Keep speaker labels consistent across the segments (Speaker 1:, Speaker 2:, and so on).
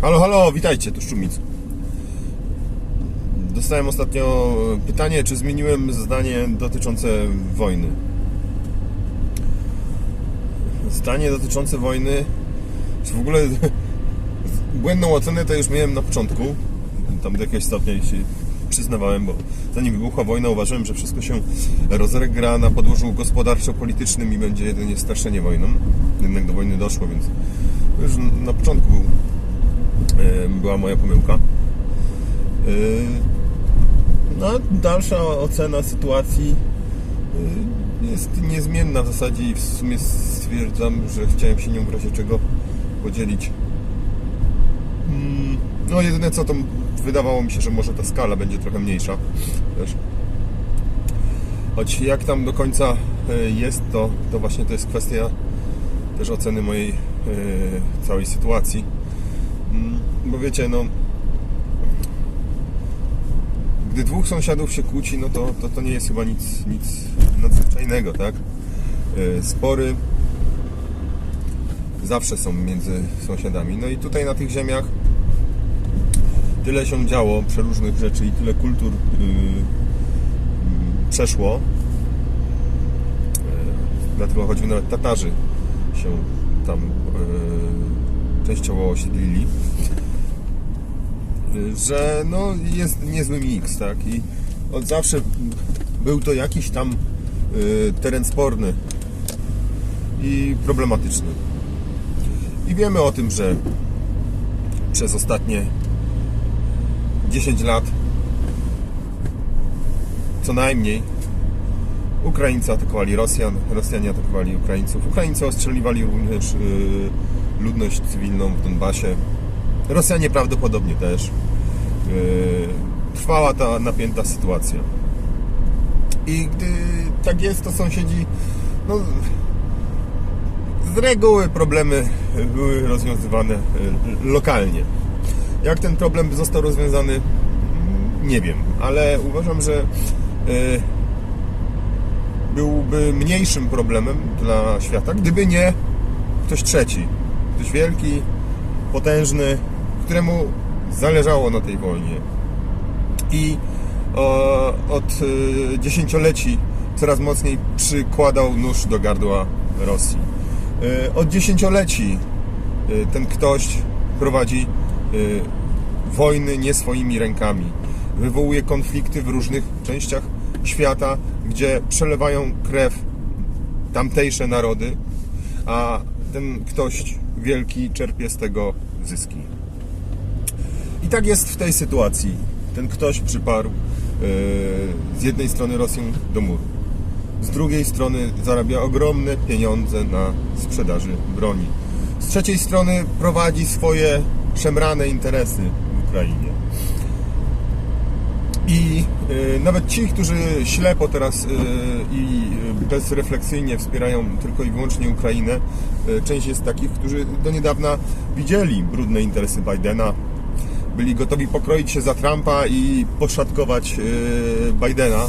Speaker 1: Halo, halo, witajcie, tu Szczumic. Dostałem ostatnio pytanie, czy zmieniłem zdanie dotyczące wojny. Zdanie dotyczące wojny, czy w ogóle błędną ocenę to już miałem na początku. Tam do jakiegoś stopnia się przyznawałem, bo zanim wybuchła wojna uważałem, że wszystko się rozegra na podłożu gospodarczo-politycznym i będzie jedynie straszenie wojną. Jednak do wojny doszło, więc już na początku był była moja pomyłka. No, dalsza ocena sytuacji jest niezmienna w zasadzie i w sumie stwierdzam, że chciałem się nią w razie czego podzielić. Mm, No, jedyne co to wydawało mi się, że może ta skala będzie trochę mniejsza też. Choć jak tam do końca e, jest, to, to właśnie to jest kwestia też oceny mojej e, całej sytuacji. Bo wiecie, no gdy dwóch sąsiadów się kłóci, no to, to, to nie jest chyba nic, nic nadzwyczajnego, tak? E, Spory zawsze są między sąsiadami. No i tutaj na tych ziemiach tyle się działo przeróżnych rzeczy i tyle kultur yy, yy, przeszło. Yy, dlatego choćby nawet Tatarzy się tam yy, częściowo osiedlili. Że no jest niezły miks, tak? I od zawsze był to jakiś tam yy, teren sporny i problematyczny. I wiemy o tym, że przez ostatnie 10 lat co najmniej Ukraińcy atakowali Rosjan, Rosjanie atakowali Ukraińców, Ukraińcy ostrzeliwali również yy, ludność cywilną w Donbasie, Rosjanie prawdopodobnie też. Yy, trwała ta napięta sytuacja. I gdy tak jest, to sąsiedzi no, z reguły problemy były rozwiązywane y, lokalnie. Jak ten problem został rozwiązany, nie wiem, ale uważam, że y, byłby mniejszym problemem dla świata, gdyby nie ktoś trzeci, ktoś wielki, potężny, któremu zależało na tej wojnie. I o, od y, dziesięcioleci coraz mocniej przykładał nóż do gardła Rosji. Y, Od dziesięcioleci ten ktoś prowadzi wojny nie swoimi rękami. Wywołuje konflikty w różnych częściach świata, gdzie przelewają krew tamtejsze narody, a ten ktoś wielki czerpie z tego zyski. I tak jest w tej sytuacji. Ten ktoś przyparł yy, z jednej strony Rosję do muru, z drugiej strony zarabia ogromne pieniądze na sprzedaży broni. Z trzeciej strony prowadzi swoje szemrane interesy w Ukrainie. I y, nawet ci, którzy ślepo teraz y, i bezrefleksyjnie wspierają tylko i wyłącznie Ukrainę, część jest takich, którzy do niedawna widzieli brudne interesy Bidena, byli gotowi pokroić się za Trumpa i poszatkować y, Bidena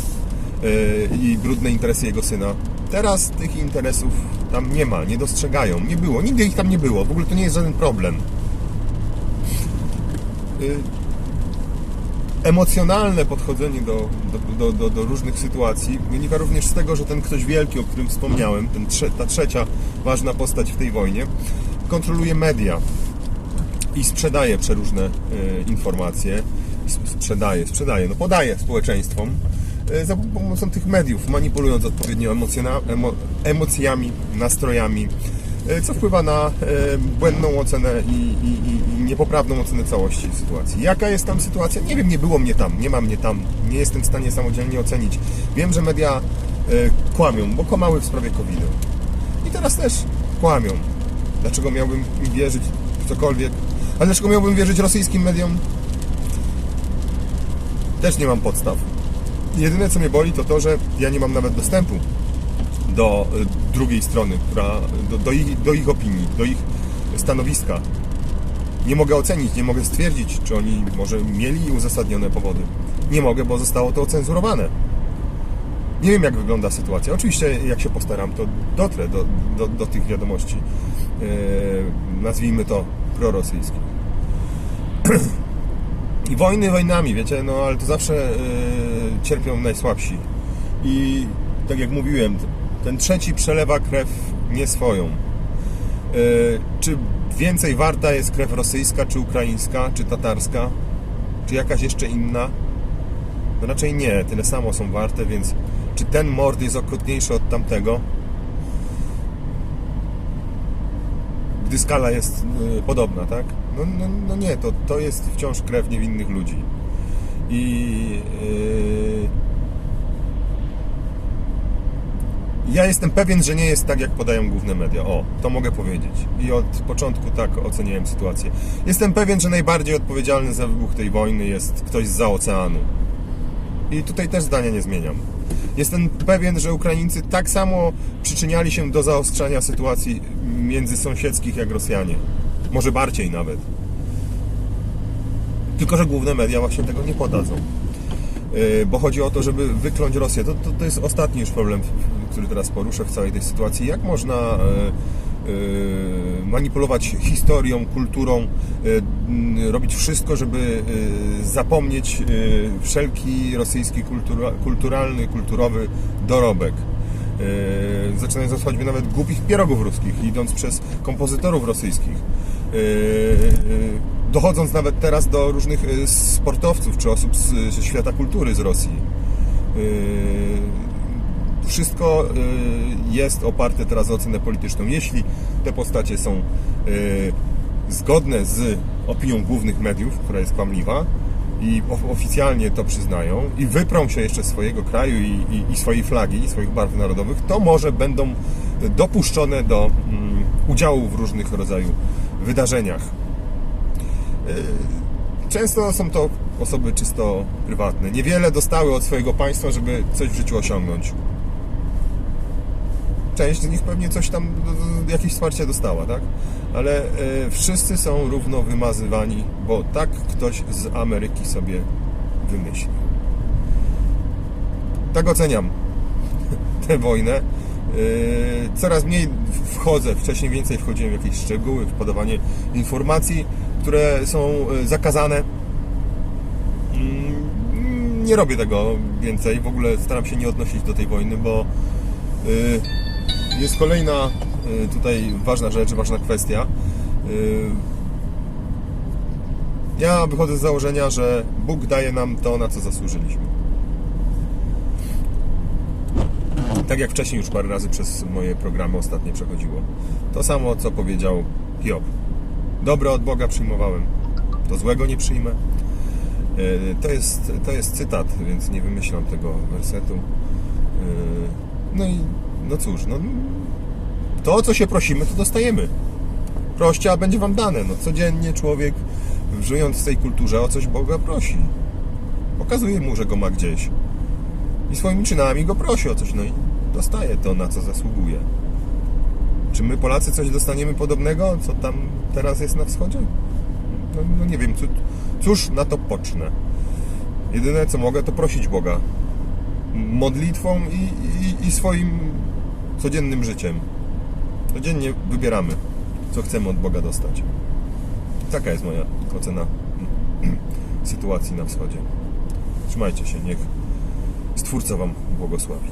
Speaker 1: y, i brudne interesy jego syna. Teraz tych interesów tam nie ma, nie dostrzegają, nie było, nigdy ich tam nie było, w ogóle to nie jest żaden problem. Y, emocjonalne podchodzenie do, do, do, do, różnych sytuacji wynika również z tego, że ten ktoś wielki, o którym wspomniałem, ten ta trzecia ważna postać w tej wojnie, kontroluje media i sprzedaje przeróżne e, informacje. Sprzedaje, sprzedaje, no podaje społeczeństwom e, za pomocą tych mediów, manipulując odpowiednio emocjami, nastrojami, e, co wpływa na błędną ocenę i, i, i, niepoprawną ocenę całości sytuacji. Jaka jest tam sytuacja? Nie wiem, nie było mnie tam, nie ma mnie tam, nie jestem w stanie samodzielnie ocenić. Wiem, że media kłamią, bo kłamały w sprawie COVID-u. I teraz też kłamią. Dlaczego miałbym wierzyć w cokolwiek? A dlaczego miałbym wierzyć rosyjskim mediom? Też nie mam podstaw. Jedyne co mnie boli to to, że ja nie mam nawet dostępu do y, drugiej strony, która, do, do, ich, do ich opinii, do ich stanowiska. Nie mogę ocenić, nie mogę stwierdzić, czy oni może mieli uzasadnione powody. Nie mogę, bo zostało to ocenzurowane. Nie wiem, jak wygląda sytuacja. Oczywiście, jak się postaram, to dotrę do, do, do tych wiadomości, yy, nazwijmy to prorosyjskich. I wojny wojnami, wiecie, no ale to zawsze yy, cierpią najsłabsi. I tak jak mówiłem, ten trzeci przelewa krew nie swoją. Yy, czy więcej warta jest krew rosyjska, czy ukraińska, czy tatarska, czy jakaś jeszcze inna? No raczej nie, tyle samo są warte, więc czy ten mord jest okrutniejszy od tamtego? Gdy skala jest y, podobna, tak? No, no, no nie, to, to jest wciąż krew niewinnych ludzi. I yy, ja jestem pewien, że nie jest tak, jak podają główne media. O, to mogę powiedzieć. I od początku tak oceniałem sytuację. Jestem pewien, że najbardziej odpowiedzialny za wybuch tej wojny jest ktoś z za oceanu. I tutaj też zdania nie zmieniam. Jestem pewien, że Ukraińcy tak samo przyczyniali się do zaostrzania sytuacji międzysąsiedzkich jak Rosjanie. Może bardziej nawet. Tylko, że główne media właśnie tego nie podadzą. Yy, Bo chodzi o to, żeby wykląć Rosję. To, to, to jest ostatni już problem, który teraz poruszę w całej tej sytuacji. Jak można yy, yy, manipulować historią, kulturą, robić wszystko, żeby zapomnieć wszelki rosyjski kultura, kulturalny, kulturowy dorobek. Zaczynając od choćby nawet głupich pierogów ruskich, idąc przez kompozytorów rosyjskich. Yy, yy, dochodząc nawet teraz do różnych yy, sportowców czy osób z, świata kultury z Rosji. Wszystko jest oparte teraz o ocenę polityczną. Jeśli te postacie są zgodne z opinią głównych mediów, która jest kłamliwa, i of- oficjalnie to przyznają i wyprą się jeszcze swojego kraju i, i, i swojej flagi, i swoich barw narodowych, to może będą dopuszczone do mm, udziału w różnych rodzaju wydarzeniach. Yy, Często są to osoby czysto prywatne. Niewiele dostały od swojego państwa, żeby coś w życiu osiągnąć. Część z nich pewnie coś tam, jakieś wsparcie dostała, tak? Ale y, wszyscy są równo wymazywani, bo tak ktoś z Ameryki sobie wymyślił. Tak oceniam tę wojnę. Y, Coraz mniej wchodzę, wcześniej więcej wchodziłem w jakieś szczegóły, w podawanie informacji, które są y, zakazane. Mm, Nie robię tego więcej, w ogóle staram się nie odnosić do tej wojny, bo y, jest kolejna y, tutaj ważna rzecz, ważna kwestia. Y, Ja wychodzę z założenia, że Bóg daje nam to, na co zasłużyliśmy. Tak jak wcześniej już parę razy przez moje programy ostatnie przechodziło. To samo, co powiedział Hiob. Dobre od Boga przyjmowałem, to złego nie przyjmę. Y, To jest, to jest cytat, więc nie wymyślam tego wersetu. No i no cóż, no, to o co się prosimy, to dostajemy. Proście, a będzie wam dane. No, codziennie człowiek, żyjąc w tej kulturze, o coś Boga prosi. Pokazuje mu, że go ma gdzieś. I swoimi czynami go prosi o coś, no i dostaje to, na co zasługuje. Czy my Polacy coś dostaniemy podobnego, co tam teraz jest na wschodzie? No, no nie wiem, cóż, na to pocznę. Jedyne co mogę, to prosić Boga. Modlitwą i, i swoim codziennym życiem. Codziennie wybieramy, co chcemy od Boga dostać. Taka jest moja ocena sytuacji na wschodzie. Trzymajcie się, niech Stwórca Wam błogosławi.